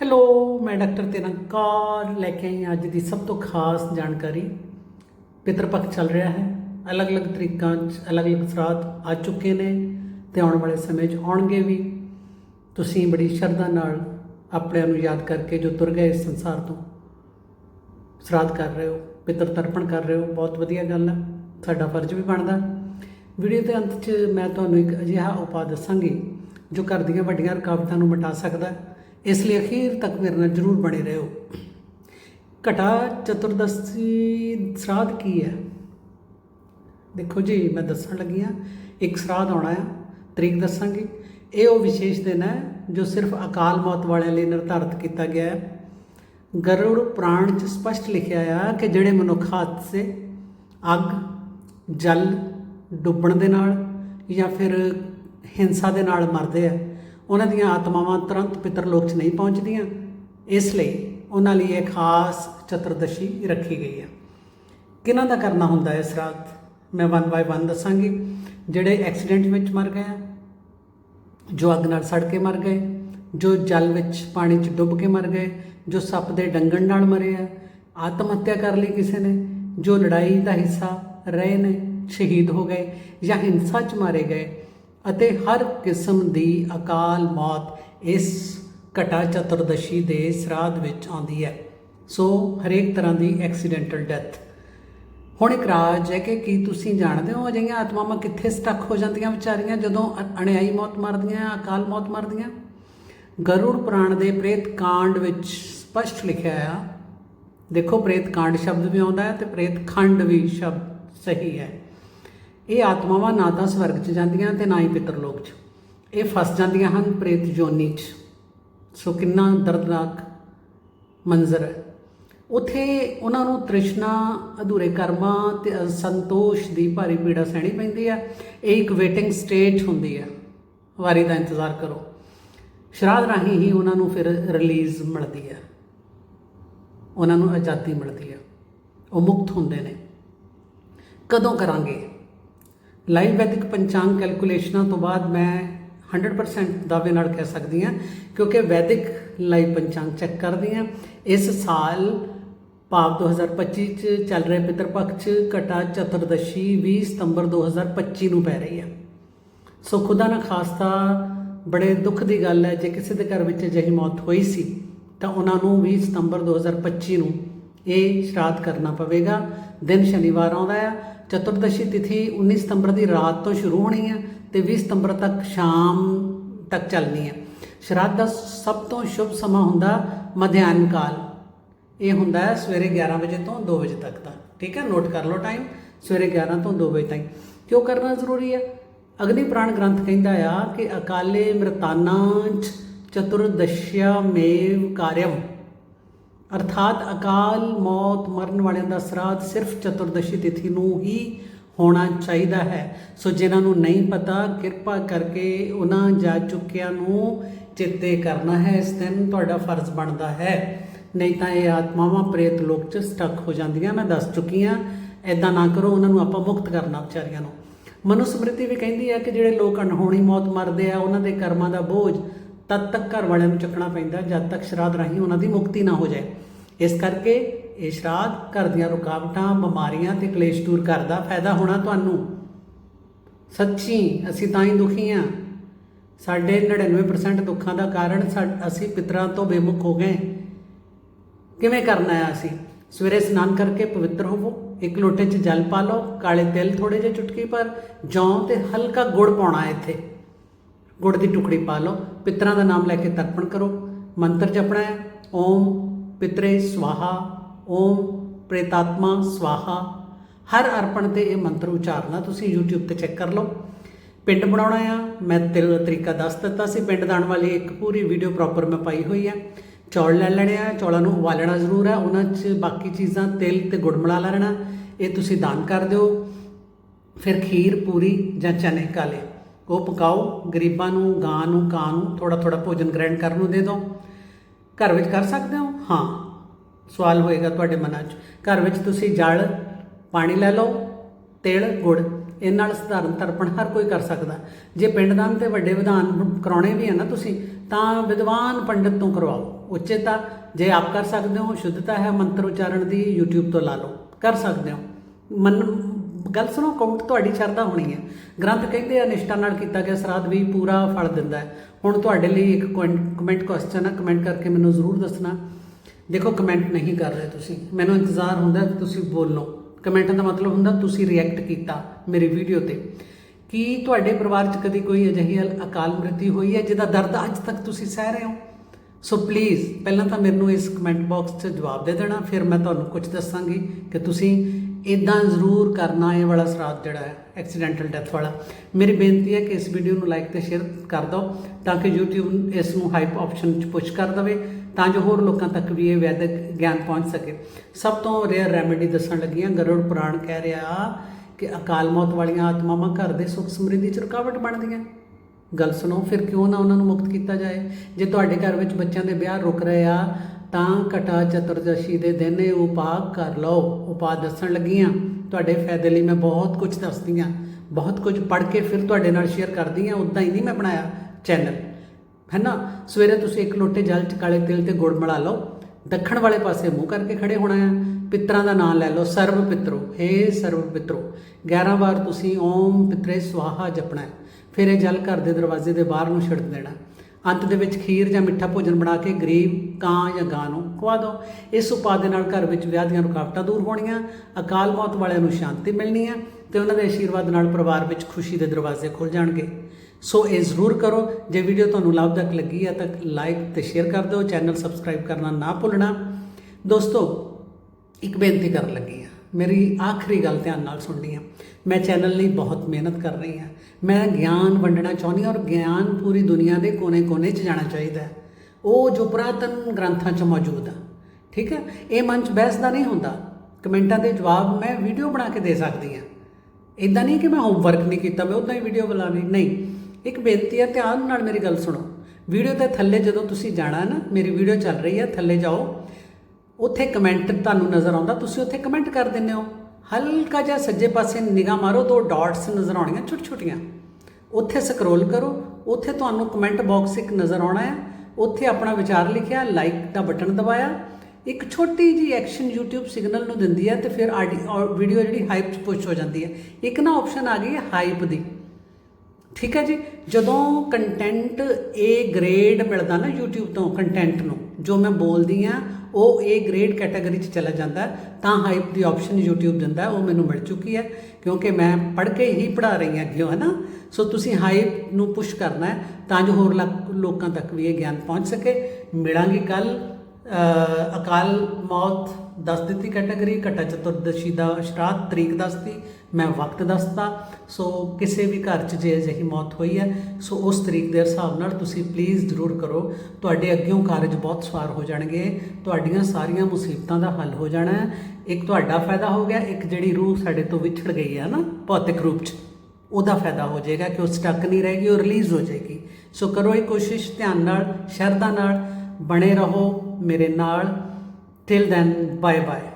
Hello ਮੈਂ doctor ਤਿਰੰਕਾਰ ਲੈ ਕੇ ਆਈ ਅੱਜ ਦੀ ਸਭ ਤੋਂ ਖਾਸ ਜਾਣਕਾਰੀ। ਪਿਤਰ ਪੱਖ ਚੱਲ ਰਿਹਾ ਹੈ। ਅਲੱਗ-ਅਲੱਗ ਤਰੀਕਾਂ 'ਚ, ਅਲੱਗ-ਅਲੱਗ ਸਰਾਧ ਆ ਚੁੱਕੇ ਨੇ ਤੇ ਆਉਣ ਵਾਲੇ ਸਮੇਂ 'ਚ ਆਉਣਗੇ ਵੀ। ਤੁਸੀਂ ਬੜੀ ਸ਼ਰਧਾ ਨਾਲ ਆਪਣਿਆਂ ਨੂੰ ਯਾਦ ਕਰਕੇ ਜੋ ਤੁਰ ਗਏ ਇਸ ਸੰਸਾਰ ਤੋਂ, ਸਰਾਧ ਕਰ ਰਹੇ ਹੋ, ਪਿਤਰ ਤਰਪਣ ਕਰ ਰਹੇ ਹੋ, ਬਹੁਤ ਵਧੀਆ ਗੱਲ ਹੈ, ਸਾਡਾ ਫਰਜ਼ ਵੀ ਬਣਦਾ ਵੀਡੀਓ ਦੇ ਅੰਤ 'ਚ ਮੈਂ ਤੁਹਾਨੂੰ ਇੱਕ ਅਜਿਹਾ ਉਪਾਅ ਦੱਸਾਂਗੀ ਜੋ ਘਰ ਦੀਆਂ ਵੱਡੀਆਂ ਰੁਕਾਵਟਾਂ ਨੂੰ ਮਿਟਾ ਸਕਦਾ ਹੈ। ਇਸ ਲਈ ਅਖੀਰ ਤੱਕ ਮੇਰੇ ਨਾਲ ਜਰੂਰ ਬਣੇ ਰਹੋ। ਘਟਾ ਚਤੁਰਦਸ਼ੀ ਸਰਾਧ ਕੀ ਹੈ? ਦੇਖੋ ਜੀ, ਮੈਂ ਦੱਸਣ ਲੱਗੀ ਹਾਂ, ਇੱਕ ਸਰਾਧ ਆਉਣਾ ਆ, ਤਰੀਕ ਦੱਸਾਂਗੀ। ਇਹ ਉਹ ਵਿਸ਼ੇਸ਼ ਦਿਨ ਹੈ ਜੋ ਸਿਰਫ ਅਕਾਲ ਮੌਤ ਵਾਲਿਆਂ ਲਈ ਨਿਰਧਾਰਤ ਕੀਤਾ ਗਿਆ ਹੈ। ਗਰੁੜ ਪੁਰਾਣ ਚ ਸਪਸ਼ਟ ਲਿਖਿਆ ਆ ਕਿ ਜਿਹੜੇ ਮਨੁੱਖ ਹਾਦਸੇ, ਅੱਗ, ਜਲ, ਡੁੱਬਣ ਦੇ ਨਾਲ ਜਾਂ ਫਿਰ ਹਿੰਸਾ ਦੇ ਨਾਲ ਮਰਦੇ ਆ ਉਹਨਾਂ ਦੀਆਂ ਆਤਮਾਵਾਂ ਤੁਰੰਤ ਪਿਤਰ ਲੋਕ 'ਚ ਨਹੀਂ ਪਹੁੰਚਦੀਆਂ। ਇਸ ਲਈ ਉਹਨਾਂ ਲਈ ਇਹ ਖਾਸ ਚਤੁਰਦਸ਼ੀ ਰੱਖੀ ਗਈ ਹੈ। ਕਿਹਨਾਂ ਦਾ ਕਰਨਾ ਹੁੰਦਾ ਹੈ ਸਰਾਧ ਮੈਂ ਵਨ ਬਾਏ ਵਨ ਦੱਸਾਂਗੀ। ਜਿਹੜੇ ਐਕਸੀਡੈਂਟ ਵਿੱਚ ਮਰ ਗਏ ਆ, ਜੋ ਅੱਗ ਨਾਲ ਸੜ ਕੇ ਮਰ ਗਏ, ਜੋ ਜਲ ਵਿੱਚ ਪਾਣੀ 'ਚ ਡੁੱਬ ਕੇ ਮਰ ਗਏ, ਜੋ ਸੱਪ ਦੇ ਡੰਗਣ ਨਾਲ ਮਰੇ ਆ, ਆਤਮ ਹੱਤਿਆ ਕਰ ਲਈ ਕਿਸੇ ਨੇ, ਜੋ ਲੜਾਈ ਦਾ ਹਿੱਸਾ ਰਹੇ ਨੇ, ਸ਼ਹੀਦ ਹੋ ਗਏ ਜਾਂ ਹਿੰਸਾ 'ਚ ਮਾਰੇ ਗਏ ਅਤੇ ਹਰ ਕਿਸਮ ਦੀ ਅਕਾਲ ਮੌਤ ਇਸ ਘਟਾ ਚਤੁਰਦਸ਼ੀ ਦੇ ਸਰਾਧ ਵਿੱਚ ਆਉਂਦੀ ਹੈ। ਸੋ ਹਰੇਕ ਤਰ੍ਹਾਂ ਦੀ ਐਕਸੀਡੈਂਟਲ ਡੈਥ ਹੁਣ ਇੱਕ ਰਾਜ ਹੈ ਕਿ ਕੀ ਤੁਸੀਂ ਜਾਣਦੇ ਹੋ? ਅਜਿਹੀਆਂ ਆਤਮਾਵਾਂ ਕਿੱਥੇ ਸਟਕ ਹੋ ਜਾਂਦੀਆਂ ਵਿਚਾਰੀਆਂ, ਜਦੋਂ ਅਣਿਆਈ ਮੌਤ ਮਰਦੀਆਂ, ਅਕਾਲ ਮੌਤ ਮਰਦੀਆਂ? ਗਰੁੜ ਪੁਰਾਣ ਦੇ ਪ੍ਰੇਤ ਕਾਂਡ ਵਿੱਚ ਸਪਸ਼ਟ ਲਿਖਿਆ ਆ। ਦੇਖੋ ਪ੍ਰੇਤ ਕਾਂਡ ਸ਼ਬਦ ਵੀ ਆਉਂਦਾ ਹੈ ਤੇ ਪ੍ਰੇਤ ਖੰਡ ਵੀ ਸ਼ਬਦ ਸਹੀ ਹੈ। ਇਹ ਆਤਮਾਵਾਂ ਨਾ ਤਾਂ ਸਵਰਗ 'ਚ ਜਾਂਦੀਆਂ ਤੇ ਨਾ ਹੀ ਪਿਤਰ ਲੋਕ 'ਚ। ਇਹ ਫਸ ਜਾਂਦੀਆਂ ਹਨ ਪ੍ਰੇਤ ਜੋਨੀ 'ਚ। ਸੋ ਕਿੰਨਾ ਦਰਦਨਾਕ ਮੰਜ਼ਰ ਹੈ। ਉਥੇ ਉਹਨਾਂ ਨੂੰ ਤ੍ਰਿਸ਼ਨਾ, ਅਧੂਰੇ ਕਰਮਾਂ ਤੇ ਸੰਤੋਸ਼ ਦੀ ਭਾਰੀ ਪੀੜਾ ਸਹਿਣੀ ਪੈਂਦੀ ਹੈ। ਇਹ ਇੱਕ ਵੇਟਿੰਗ ਸਟੇਜ ਹੁੰਦੀ ਹੈ। ਵਾਰੀ ਦਾ ਇੰਤਜ਼ਾਰ ਕਰੋ। ਸ਼ਰਾਧ ਰਾਹੀਂ ਹੀ ਉਹਨਾਂ ਨੂੰ ਫਿਰ ਰਿਲੀਜ਼ ਮਿਲਦੀ ਹੈ। ਉਹਨਾਂ ਨੂੰ ਆਜ਼ਾਦੀ ਮਿਲਦੀ ਹੈ। ਉਹ ਮੁਕਤ ਹੁੰਦੇ ਨੇ। ਕਦੋਂ ਕਰਾਂਗੇ? ਲਾਈਵ ਵੈਦਿਕ ਪੰਚਾਂਗ ਕੈਲਕੂਲੇਸ਼ਨਾਂ ਤੋਂ ਬਾਅਦ ਮੈਂ 100% ਦਾਅਵੇ ਨਾਲ ਕਹਿ ਸਕਦੀ ਹਾਂ, ਕਿਉਂਕਿ ਵੈਦਿਕ ਲਾਈਵ ਪੰਚਾਂਗ ਚੈੱਕ ਕਰਦੀ ਹਾਂ। ਇਸ ਸਾਲ ਭਾਵ 2025 ਚ ਚੱਲ ਰਹੇ ਪਿਤਰ ਪੱਖ ਚ ਘਟਾ ਚਤੁਰਦਸ਼ੀ 20 ਸਤੰਬਰ 2025 ਨੂੰ ਪੈ ਰਹੀ ਹੈ। ਸੋ ਖੁਦਾ ਨਾ ਖਾਸਤਾ ਬੜੇ ਦੁੱਖ ਦੀ ਗੱਲ ਹੈ, ਜੇ ਕਿਸੇ ਦੇ ਘਰ ਵਿੱਚ ਅਜਿਹੀ ਮੌਤ ਹੋਈ ਸੀ, ਤਾਂ ਉਹਨਾਂ ਨੂੰ 20 ਸਤੰਬਰ 2025 ਨੂੰ ਇਹ ਸ਼ਰਾਧ ਕਰਨਾ ਪਵੇਗਾ। ਦਿਨ ਸ਼ਨੀਵਾਰ ਆਉਂਦਾ ਹੈ ਚਤੁਰਦਸ਼ੀ ਤਿਥੀ 19 ਸਤੰਬਰ ਦੀ ਰਾਤ ਤੋਂ ਸ਼ੁਰੂ ਹੋਣੀ ਹੈ ਤੇ 20 ਸਤੰਬਰ ਤੱਕ ਸ਼ਾਮ ਤੱਕ ਚੱਲਣੀ ਹੈ। ਸ਼ਰਾਧ ਦਾ ਸਭ ਤੋਂ ਸ਼ੁਭ ਸਮਾਂ ਹੁੰਦਾ ਮਧਿਆਨ ਕਾਲ। ਇਹ ਹੁੰਦਾ ਹੈ ਸਵੇਰੇ 11 ਵਜੇ ਤੋਂ 2 ਵਜੇ ਤੱਕ ਦਾ। ਠੀਕ ਹੈ? ਨੋਟ ਕਰ ਲਓ ਟਾਈਮ ਸਵੇਰੇ 11 ਤੋਂ 2 ਵਜੇ ਤਾਈਂ। ਕਿਉਂ ਕਰਨਾ ਜ਼ਰੂਰੀ ਹੈ? ਅਗਨੀ ਪ੍ਰਾਣ ਗ੍ਰੰਥ ਕਹਿੰਦਾ ਆ ਕਿ ਅਕਾਲੇ ਮ੍ਰਿਤਾਨਾਂਚ ਚਤੁਰਦਸ਼ਿਆ ਮੇਵ ਕਾਰਯਮ ਅਰਥਾਤ ਅਕਾਲ ਮੌਤ ਮਰਨ ਵਾਲਿਆਂ ਦਾ ਸਰਾਧ ਸਿਰਫ ਚਤੁਰਦਸ਼ੀ ਤਿਥੀ ਨੂੰ ਹੀ ਹੋਣਾ ਚਾਹੀਦਾ ਹੈ। ਸੋ ਜਿਨ੍ਹਾਂ ਨੂੰ ਨਹੀਂ ਪਤਾ, ਕਿਰਪਾ ਕਰਕੇ ਉਹਨਾਂ ਜਾ ਚੁੱਕਿਆਂ ਨੂੰ ਚੇਤੇ ਕਰਨਾ ਹੈ। ਇਸ ਦਿਨ ਤੁਹਾਡਾ ਫਰਜ਼ ਬਣਦਾ ਹੈ। ਨਹੀਂ ਤਾਂ ਇਹ ਆਤਮਾਵਾਂ ਪ੍ਰੇਤ ਲੋਕ ਚ ਸਟਕ ਹੋ ਜਾਂਦੀਆਂ, ਮੈਂ ਦੱਸ ਚੁੱਕੀ ਹਾਂ। ਐਦਾਂ ਨਾ ਕਰੋ, ਉਹਨਾਂ ਨੂੰ ਆਪਾਂ ਮੁਕਤ ਕਰਨਾ ਵਿਚਾਰੀਆਂ ਨੂੰ। ਮਨੁਸਮ੍ਰਿਤੀ ਵੀ ਕਹਿੰਦੀ ਹੈ ਕਿ ਜਿਹੜੇ ਲੋਕ ਅਣਹੋਣੀ ਮੌਤ ਮਰਦੇ ਆ, ਉਹਨਾਂ ਦੇ ਕਰਮਾਂ ਦਾ ਬੋਝ ਤਦ ਤੱਕ ਘਰ ਵਾਲਿਆਂ ਨੂੰ ਚੱਕਣਾ ਪੈਂਦਾ ਜਦ ਤੱਕ ਸ਼ਰਾਧ ਰਾਹੀਂ ਉਹਨਾਂ ਦੀ ਮੁਕਤੀ ਨਾ ਹੋ ਜਾਏ। ਇਸ ਕਰਕੇ ਇਹ ਸ਼ਰਾਧ ਘਰ ਦੀਆਂ ਰੁਕਾਵਟਾਂ, ਬਿਮਾਰੀਆਂ ਤੇ ਕਲੇਸ਼ ਦੂਰ ਕਰਦਾ, ਫਾਇਦਾ ਹੋਣਾ ਤੁਹਾਨੂੰ। ਸੱਚੀ, ਅਸੀਂ ਤਾਂ ਹੀ ਦੁਖੀ ਆ ਸਾਡੇ 99% ਦੁੱਖਾਂ ਦਾ ਕਾਰਨ ਸਾ- ਅਸੀਂ ਪਿਤਰਾਂ ਤੋਂ ਬੇਮੁਖ ਹੋ ਗਏ। ਕਿਵੇਂ ਕਰਨਾ ਹੈ ਅਸੀਂ? ਸਵੇਰੇ ਇਸ਼ਨਾਨ ਕਰਕੇ ਪਵਿੱਤਰ ਹੋਵੋ, ਇੱਕ ਲੋਟੇ 'ਚ ਜਲ ਪਾ ਲਓ, ਕਾਲੇ ਤਿਲ ਥੋੜੇ ਜਿਹੇ ਚੁਟਕੀ ਪਰ ਜੌਂ ਤੇ ਹਲਕਾ ਗੁੜ ਪਾਉਣਾ ਇੱਥੇ। ਗੁੜ ਦੀ ਟੁਕੜੀ ਪਾ ਲਓ, ਪਿਤਰਾਂ ਦਾ ਨਾਮ ਲੈ ਕੇ ਤਰਪਣ ਕਰੋ। ਮੰਤਰ ਜਪਣਾ ਹੈ, ਓਮ ਪਿਤਰੇ ਸਵਾਹਾ, ਓਮ ਪ੍ਰੇਤਾਤਮਾ ਸਵਾਹਾ। ਹਰ ਅਰਪਣ ਤੇ ਇਹ ਮੰਤਰ ਉਚਾਰਨਾ, ਤੁਸੀਂ YouTube ਤੇ ਚੈੱਕ ਕਰ ਲਓ। ਪਿੰਡ ਬਣਾਉਣਾ ਆ, ਮੈਂ ਤਿਲ ਤਰੀਕਾ ਦੱਸ ਦਿੱਤਾ ਸੀ, ਪਿੰਡ ਦਾਣ ਵਾਲੀ ਇੱਕ ਪੂਰੀ ਵੀਡੀਓ ਪ੍ਰੋਪਰ ਮੈਂ ਪਾਈ ਹੋਈ ਹੈ ਚੌਲ ਲੈ ਲੈਣੇ ਆ, ਚੌਲਾਂ ਨੂੰ ਉਬਾਲਣਾ ਜ਼ਰੂਰ ਹੈ ਉਹਨਾਂ 'ਚ ਬਾਕੀ ਚੀਜ਼ਾਂ, ਤਿਲ ਤੇ ਗੁੜ ਮਿਲਾ ਲੈਣਾ, ਇਹ ਤੁਸੀਂ ਦਾਨ ਕਰ ਦਿਓ। ਫਿਰ ਖੀਰ ਪੂਰੀ ਜਾਂ ਚਨੇ ਕਾਲੇ। ਉਹ ਪਕਾਓ, ਗਰੀਬਾਂ ਨੂੰ, ਗਾਂ ਨੂੰ ਕਾਂ ਨੂੰ ਥੋੜਾ ਥੋੜਾ ਭੋਜਨ ਗ੍ਰਹਿਣ ਕਰਨ ਨੂੰ ਦੇ ਦਿਓ। ਘਰ ਵਿੱਚ ਕਰ ਸਕਦੇ ਹੋ? ਹਾਂ। ਸਵਾਲ ਹੋਏਗਾ ਤੁਹਾਡੇ ਮਨਾਂ 'ਚ। ਘਰ ਵਿੱਚ ਤੁਸੀਂ ਜਲ, ਪਾਣੀ ਲੈ ਲਓ, ਤਿਲ, ਗੁੜ, ਇਹ ਨਾਲ ਸਧਾਰਨ ਤਰਪਣ ਹਰ ਕੋਈ ਕਰ ਸਕਦਾ। ਜੇ ਪਿੰਡਦਾਨ ਤੇ ਵੱਡੇ ਵਿਧਾਨ ਕਰਾਉਣੇ ਵੀ ਆ ਨਾ ਤੁਸੀਂ, ਤਾਂ ਵਿਦਵਾਨ ਪੰਡਿਤ ਤੋਂ ਕਰਵਾਓ। ਉਚੇਤਾ, ਜੇ ਆਪ ਕਰ ਸਕਦੇ ਹੋ, ਸ਼ੁੱਧਤਾ ਹੈ ਮੰਤਰ ਉਚਾਰਨ ਦੀ YouTube ਤੋਂ ਲਾ ਲਓ। ਕਰ ਸਕਦੇ ਹੋ। ਮਨ ਗੱਲ ਸੁਣੋ ਕਾਊਂਟ ਤੁਹਾਡੀ ਸ਼ਰਧਾ ਹੋਣੀ ਹੈ। ਗ੍ਰੰਥ ਕਹਿੰਦੇ ਆ, ਨਿਸ਼ਠਾ ਨਾਲ ਕੀਤਾ ਗਿਆ ਸਰਾਧ ਵੀ ਪੂਰਾ ਫਲ ਦਿੰਦਾ ਹੈ। ਹੁਣ ਤੁਹਾਡੇ ਲਈ ਇੱਕ ਕਮੈਂਟ ਕੁਐਸਚਨ ਹੈ ਕਮੈਂਟ ਕਰਕੇ ਮੈਨੂੰ ਜ਼ਰੂਰ ਦੱਸਣਾ। ਦੇਖੋ ਕਮੈਂਟ ਨਹੀਂ ਕਰ ਰਹੇ ਤੁਸੀਂ। ਮੈਨੂੰ ਇੰਤਜ਼ਾਰ ਹੁੰਦਾ ਕਿ ਤੁਸੀਂ ਬੋਲੋ। ਕਮੈਂਟ ਦਾ ਮਤਲਬ ਹੁੰਦਾ ਤੁਸੀਂ ਰਿਐਕਟ ਕੀਤਾ ਮੇਰੀ ਵੀਡੀਓ ਤੇ। ਕੀ ਤੁਹਾਡੇ ਪਰਿਵਾਰ 'ਚ ਕਦੀ ਕੋਈ ਅਜਿਹੀ ਅਲ- ਅਕਾਲ ਮ੍ਰਿਤੀ ਹੋਈ ਹੈ ਜਿਹਦਾ ਦਰਦ ਅੱਜ ਤੱਕ ਤੁਸੀਂ ਸਹਿ ਰਹੇ ਹੋ? ਸੋ ਪਲੀਜ਼ ਪਹਿਲਾਂ ਤਾਂ ਮੈਨੂੰ ਇਸ ਕਮੈਂਟ ਬਾਕਸ 'ਚ ਜਵਾਬ ਦੇ ਦੇਣਾ, ਫਿਰ ਮੈਂ ਤੁਹਾਨੂੰ ਕੁਝ ਦੱਸਾਂਗੀ ਕਿ ਤੁਸੀਂ ਇਦਾਂ ਜ਼ਰੂਰ ਕਰਨਾ, ਇਹ ਵਾਲਾ ਸਰਾਧ ਜਿਹੜਾ ਹੈ ਐਕਸੀਡੈਂਟਲ ਡੈਥ ਵਾਲਾ। ਮੇਰੀ ਬੇਨਤੀ ਹੈ ਕਿ ਇਸ ਵੀਡੀਓ ਨੂੰ ਲਾਈਕ ਤੇ ਸ਼ੇਅਰ ਕਰ ਦਿਓ, ਤਾਂ ਕਿ YouTube ਇਸ ਨੂੰ ਹਾਈਪ ਆਪਸ਼ਨ 'ਚ ਪੁਸ਼ ਕਰ ਦਵੇ, ਤਾਂ ਜੋ ਹੋਰ ਲੋਕਾਂ ਤੱਕ ਵੀ ਇਹ ਵੈਦਿਕ ਗਿਆਨ ਪਹੁੰਚ ਸਕੇ। ਸਭ ਤੋਂ ਰੇਅਰ ਰੈਮੇਡੀ ਦੱਸਣ ਲੱਗੀਆਂ, ਗਰੁੜ ਪੁਰਾਣ ਕਹਿ ਰਿਹਾ ਕਿ ਅਕਾਲ ਮੌਤ ਵਾਲੀਆਂ ਆਤਮਾਵਾਂ ਘਰ ਦੇ ਸੁੱਖ ਸਮਰਿੱਧੀ 'ਚ ਰੁਕਾਵਟ ਬਣਦੀਆਂ। ਗੱਲ ਸੁਣੋ, ਫਿਰ ਕਿਉਂ ਨਾ ਉਹਨਾਂ ਨੂੰ ਮੁਕਤ ਕੀਤਾ ਜਾਏ? ਜੇ ਤੁਹਾਡੇ ਘਰ ਵਿੱਚ ਬੱਚਿਆਂ ਦੇ ਵਿਆਹ ਰੁਕ ਰਹੇ ਆ ਤਾਂ ਘਟਾ ਚਤੁਰਦਸ਼ੀ ਦੇ ਦਿਨ ਇਹ ਉਪਾਅ ਕਰ ਲਓ। ਉਪਾਅ ਦੱਸਣ ਲੱਗੀ ਲੱਗੀਆਂ, ਤੁਹਾਡੇ ਫਾਇਦੇ ਲਈ ਮੈਂ ਬਹੁਤ ਕੁਝ ਦੱਸਦੀ ਹਾਂ। ਬਹੁਤ ਕੁਝ ਪੜ੍ਹ ਕੇ ਫਿਰ ਤੁਹਾਡੇ ਨਾਲ ਸ਼ੇਅਰ ਕਰਦੀ ਹਾਂ ਉਦਾਂ ਹੀ ਨਹੀਂ ਮੈਂ ਬਣਾਇਆ ਚੈਨਲ ਹੈ ਨਾ ਸਵੇਰੇ ਤੁਸੀਂ ਇੱਕ ਲੋਟੇ ਜਲ ਚ ਕਾਲੇ ਤਿਲ ਤੇ ਗੁੜ ਮਿਲਾ ਲਓ। ਦੱਖਣ ਵਾਲੇ ਪਾਸੇ ਮੂੰਹ ਕਰਕੇ ਖੜੇ ਹੋਣਾ ਹੈ। ਪਿੱਤਰਾਂ ਦਾ ਨਾਮ ਲੈ ਲਓ ਸਰਵ ਪਿਤਰੋ हे ਸਰਵ ਪਿਤਰੋ 11 ਵਾਰ ਤੁਸੀਂ ਓਮ ਪਿਤਰੇ ਸਵਾਹਾ ਜਪਣਾ ਹੈ। ਫਿਰ ਇਹ ਜਲ ਘਰ ਦੇ ਦਰਵਾਜ਼ੇ ਦੇ ਬਾਹਰ ਨੂੰ ਛਿੜਕ ਦੇਣਾ। ਅੰਤ ਦੇ ਵਿੱਚ ਖੀਰ ਜਾਂ ਮਿੱਠਾ ਭੋਜਨ ਬਣਾ ਕੇ ਗਰੀਬ, ਕਾਂ ਜਾਂ ਗਾਂ ਨੂੰ ਖਵਾ ਦਿਓ। ਇਸ ਉਪਾਅ ਦੇ ਨਾਲ ਘਰ ਵਿੱਚ ਵਿਆਹ ਦੀਆਂ ਰੁਕਾਵਟਾਂ ਦੂਰ ਹੋਣੀਆਂ, ਅਕਾਲ ਮੌਤ ਵਾਲਿਆਂ ਨੂੰ ਸ਼ਾਂਤੀ ਮਿਲਣੀ ਹੈ ਤੇ ਉਹਨਾਂ ਦੇ ਆਸ਼ੀਰਵਾਦ ਨਾਲ ਪਰਿਵਾਰ ਵਿੱਚ ਖੁਸ਼ੀ ਦੇ ਦਰਵਾਜ਼ੇ ਖੁੱਲ ਜਾਣਗੇ। ਸੋ ਇਹ ਜ਼ਰੂਰ ਕਰੋ। ਜੇ ਵੀਡੀਓ ਤੁਹਾਨੂੰ ਲਾਭਦਾਇਕ ਲੱਗੀ ਹੈ ਤਾਂ ਲਾਈਕ ਤੇ ਸ਼ੇਅਰ ਕਰ ਦਿਓ। ਚੈਨਲ ਸਬਸਕ੍ਰਾਈਬ ਕਰਨਾ ਨਾ ਭੁੱਲਣਾ। ਦੋਸਤੋ, ਇੱਕ ਬੇਨਤੀ ਕਰਨ ਲੱਗੀ ਹਾਂ ਮੇਰੀ ਆਖਰੀ ਗੱਲ ਧਿਆਨ ਨਾਲ ਸੁਣਨੀ ਹੈ ਮੈਂ ਚੈਨਲ ਲਈ ਬਹੁਤ ਮਿਹਨਤ ਕਰ ਰਹੀ ਹਾਂ ਮੈਂ ਗਿਆਨ ਵੰਡਣਾ ਚਾਹੁੰਦੀ ਹਾਂ ਔਰ ਗਿਆਨ ਪੂਰੀ ਦੁਨੀਆ ਦੇ ਕੋਨੇ-ਕੋਨੇ 'ਚ ਜਾਣਾ ਚਾਹੀਦਾ ਹੈ। ਉਹ ਜੋ ਪੁਰਾਤਨ ਗ੍ਰੰਥਾਂ 'ਚ ਮੌਜੂਦ ਆ, ਠੀਕ ਹੈ? ਇਹ ਮੰਚ ਬਹਿਸ ਦਾ ਨਹੀਂ ਹੁੰਦਾ। ਕਮੈਂਟਾਂ ਦੇ ਜਵਾਬ ਮੈਂ ਵੀਡੀਓ ਬਣਾ ਕੇ ਦੇ ਸਕਦੀ ਹਾਂ। ਇਦਾਂ ਨਹੀਂ ਕਿ ਮੈਂ ਹੋਮਵਰਕ ਨਹੀਂ ਕੀਤਾ, ਮੈਂ ਉਦਾਂ ਹੀ ਵੀਡੀਓ ਬੁਲਾਣੀ ਨਹੀਂ, ਇੱਕ ਬੇਨਤੀ ਹੈ, ਧਿਆਨ ਨਾਲ ਮੇਰੀ ਗੱਲ ਸੁਣੋ। ਵੀਡੀਓ ਦੇ ਥੱਲੇ ਜਦੋਂ ਤੁਸੀਂ ਜਾਣਾ ਨਾ, ਮੇਰੀ ਵੀਡੀਓ ਚੱਲ ਰਹੀ ਹੈ, ਥੱਲੇ ਜਾਓ। ਉੱਥੇ ਕਮੈਂਟ ਤੁਹਾਨੂੰ ਨਜ਼ਰ ਆਉਂਦਾ, ਤੁਸੀਂ ਉੱਥੇ ਕਮੈਂਟ ਕਰ ਦਿੰਦੇ ਹੋ। ਹਲਕਾ ਜਿਹਾ ਸੱਜੇ ਪਾਸੇ ਨਿਗਾਹ ਮਾਰੋ, ਦੋ ਡਾਟਸ ਨਜ਼ਰ ਆਉਣੀਆਂ ਛੋਟੀਆਂ ਛੋਟੀਆਂ ਉੱਥੇ ਸਕਰੋਲ ਕਰੋ, ਉੱਥੇ ਤੁਹਾਨੂੰ ਕਮੈਂਟ ਬਾਕਸ ਇੱਕ ਨਜ਼ਰ ਆਉਣਾ ਹੈ। ਉੱਥੇ ਆਪਣਾ ਵਿਚਾਰ ਲਿਖਿਆ ਲਾਈਕ ਦਾ ਬਟਨ ਦਬਾਇਆ। ਇੱਕ ਛੋਟੀ ਜੀ ਐਕਸ਼ਨ YouTube ਸਿਗਨਲ ਨੂੰ ਦਿੰਦੀ ਹੈ ਤੇ ਫਿਰ ਵੀਡੀਓ ਜਿਹੜੀ ਹਾਈਪ 'ਚ ਪੁਸ਼ ਹੋ ਜਾਂਦੀ ਹੈ। ਇੱਕ ਨਾ ਆਪਸ਼ਨ ਆ ਗਈ ਹੈ ਹਾਈਪ ਦੀ। ਠੀਕ ਹੈ ਜੀ? ਜਦੋਂ ਕੰਟੈਂਟ A ਗ੍ਰੇਡ ਮਿਲਦਾ ਨਾ YouTube ਤੋਂ ਕੰਟੈਂਟ ਨੂੰ ਜੋ ਮੈਂ ਬੋਲਦੀ ਆ, ਉਹ A ਗ੍ਰੇਡ ਕੈਟਾਗਰੀ 'ਚ ਚਲਾ ਜਾਂਦਾ ਤਾਂ ਹਾਈਪ ਦੀ ਆਪਸ਼ਨ YouTube ਦਿੰਦਾ ਉਹ ਮੈਨੂੰ ਮਿਲ ਚੁੱਕੀ ਹੈ, ਕਿਉਂਕਿ ਮੈਂ ਪੜ੍ਹ ਕੇ ਹੀ ਪੜ੍ਹਾ ਰਹੀ ਹਾਂ ਅੱਗੇ ਹੈ ਨਾ ਸੋ ਤੁਸੀਂ ਹਾਈਪ ਨੂੰ ਪੁਸ਼ ਕਰਨਾ ਹੈ, ਤਾਂ ਜੋ ਹੋਰ ਲੱਕ- ਲੋਕਾਂ ਤੱਕ ਵੀ ਇਹ ਗਿਆਨ ਪਹੁੰਚ ਸਕੇ। ਮਿਲਾਂਗੇ ਕੱਲ ਅਕਾਲ ਮੌਤ ਦੱਸ ਦਿੱਤੀ ਕੈਟਾਗਰੀ ਘਟਾ ਚਤੁਰਦਸ਼ੀ ਦਾ ਸ਼ਰਾਧ, ਤਰੀਕ ਦੱਸਤੀ, ਮੈਂ ਵਕਤ ਦੱਸਤਾ। ਸੋ ਕਿਸੇ ਵੀ ਘਰ 'ਚ ਜੇ ਅਜਿਹੀ ਮੌਤ ਹੋਈ ਹੈ ਸੋ ਉਸ ਤਰੀਕ ਦੇ ਹਿਸਾਬ ਨਾਲ ਤੁਸੀਂ ਪਲੀਜ਼ ਜ਼ਰੂਰ ਕਰੋ। ਤੁਹਾਡੇ ਅੱਗਿਓਂ ਕਾਰਜ ਬਹੁਤ ਸਵਾਰ ਹੋ ਜਾਣਗੇ। ਤੁਹਾਡੀਆਂ ਸਾਰੀਆਂ ਮੁਸੀਬਤਾਂ ਦਾ ਹੱਲ ਹੋ ਜਾਣਾ ਹੈ। ਇੱਕ ਤੁਹਾਡਾ ਫਾਇਦਾ ਹੋ ਗਿਆ, ਇੱਕ ਜਿਹੜੀ ਰੂਹ ਸਾਡੇ ਤੋਂ ਵਿਛੜ ਗਈ ਹੈ ਨਾ, ਭੌਤਿਕ ਰੂਪ 'ਚ, ਉਹਦਾ ਫਾਇਦਾ ਹੋ ਜਾਏਗਾ ਕਿ ਉਹ ਸਟਕ ਨਹੀਂ ਰਹੇਗੀ, ਉਹ ਰਿਲੀਜ਼ ਹੋ ਜਾਏਗੀ। ਸੋ ਕਰੋ ਇਹ ਕੋਸ਼ਿਸ਼ ਧਿਆਨ ਨਾਲ, ਸ਼ਰਧਾ ਨਾਲ, ਬਣੇ ਰਹੋ। ਮੇਰੇ ਨਾਲ। Till then bye bye